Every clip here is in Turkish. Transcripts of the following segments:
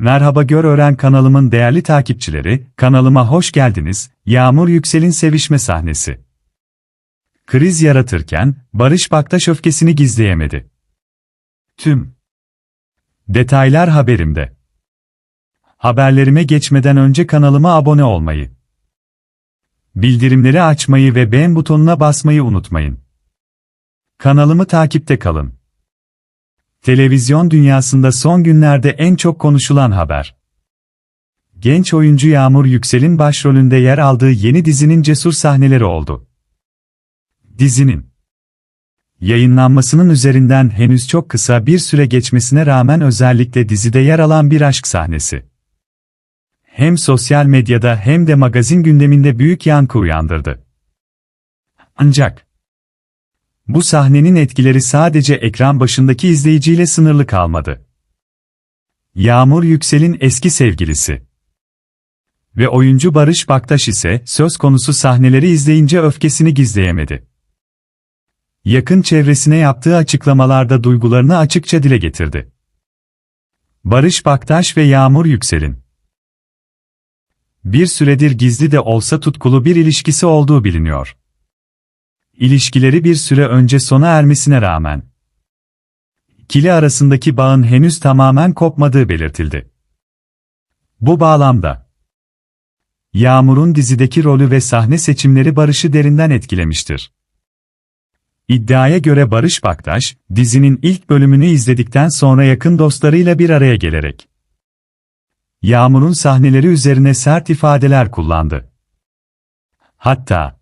Merhaba Gör Öğren kanalımın değerli takipçileri, kanalıma hoş geldiniz. Yağmur Yüksel'in sevişme sahnesi. Kriz yaratırken, Barış Baktaş öfkesini gizleyemedi. Tüm detaylar haberimde. Haberlerime geçmeden önce kanalıma abone olmayı, bildirimleri açmayı ve beğen butonuna basmayı unutmayın. Kanalımı takipte kalın. Televizyon dünyasında son günlerde en çok konuşulan haber. Genç oyuncu Yağmur Yüksel'in başrolünde yer aldığı yeni dizinin cesur sahneleri oldu. Dizinin yayınlanmasının üzerinden henüz çok kısa bir süre geçmesine rağmen özellikle dizide yer alan bir aşk sahnesi. Hem sosyal medyada hem de magazin gündeminde büyük yankı uyandırdı. Ancak bu sahnenin etkileri sadece ekran başındaki izleyiciyle sınırlı kalmadı. Yağmur Yüksel'in eski sevgilisi ve oyuncu Barış Baktaş ise söz konusu sahneleri izleyince öfkesini gizleyemedi. Yakın çevresine yaptığı açıklamalarda duygularını açıkça dile getirdi. Barış Baktaş ve Yağmur Yüksel'in bir süredir gizli de olsa tutkulu bir ilişkisi olduğu biliniyor. İlişkileri bir süre önce sona ermesine rağmen ikili arasındaki bağın henüz tamamen kopmadığı belirtildi. Bu bağlamda Yağmur'un dizideki rolü ve sahne seçimleri Barış'ı derinden etkilemiştir. İddiaya göre Barış Baktaş, dizinin ilk bölümünü izledikten sonra yakın dostlarıyla bir araya gelerek Yağmur'un sahneleri üzerine sert ifadeler kullandı. Hatta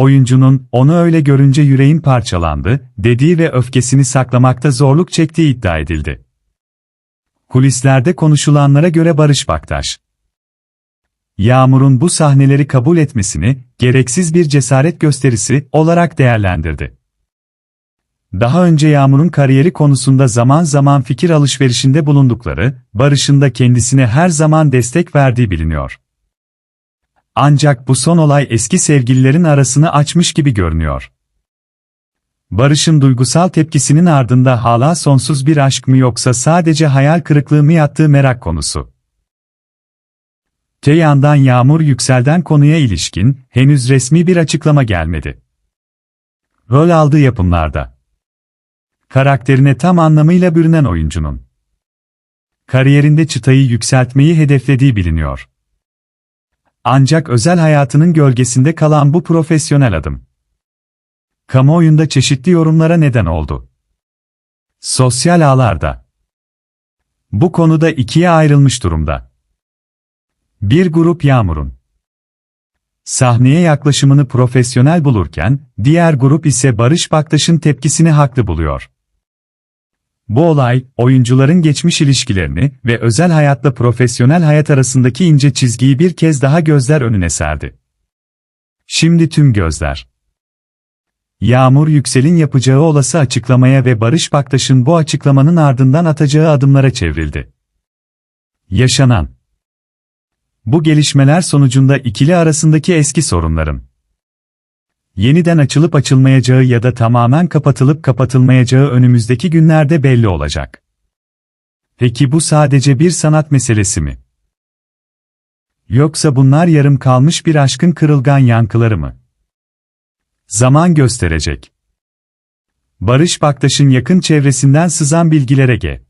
oyuncunun onu öyle görünce yüreğim parçalandı dediği ve öfkesini saklamakta zorluk çektiği iddia edildi. Kulislerde konuşulanlara göre Barış Baktaş, Yağmur'un bu sahneleri kabul etmesini gereksiz bir cesaret gösterisi olarak değerlendirdi. Daha önce Yağmur'un kariyeri konusunda zaman zaman fikir alışverişinde bulundukları, Barış'ın da kendisine her zaman destek verdiği biliniyor. Ancak bu son olay eski sevgililerin arasını açmış gibi görünüyor. Barış'ın duygusal tepkisinin ardında hala sonsuz bir aşk mı yoksa sadece hayal kırıklığı mı yattığı merak konusu. Te yandan Yağmur Yüksel'den konuya ilişkin henüz resmi bir açıklama gelmedi. Rol aldığı yapımlarda karakterine tam anlamıyla bürünen oyuncunun kariyerinde çıtayı yükseltmeyi hedeflediği biliniyor. Ancak özel hayatının gölgesinde kalan bu profesyonel adım kamuoyunda çeşitli yorumlara neden oldu. Sosyal ağlarda bu konuda ikiye ayrılmış durumda. Bir grup Yağmur'un sahneye yaklaşımını profesyonel bulurken, diğer grup ise Barış Baktaş'ın tepkisini haklı buluyor. Bu olay, oyuncuların geçmiş ilişkilerini ve özel hayatla profesyonel hayat arasındaki ince çizgiyi bir kez daha gözler önüne serdi. Şimdi tüm gözler. Yağmur Yüksel'in yapacağı olası açıklamaya ve Barış Baktaş'ın bu açıklamanın ardından atacağı adımlara çevrildi. Yaşanan Bu gelişmeler sonucunda ikili arasındaki eski sorunların yeniden açılıp açılmayacağı ya da tamamen kapatılıp kapatılmayacağı önümüzdeki günlerde belli olacak. Peki bu sadece bir sanat meselesi mi? Yoksa bunlar yarım kalmış bir aşkın kırılgan yankıları mı? Zaman gösterecek. Barış Baktaş'ın yakın çevresinden sızan bilgilere G.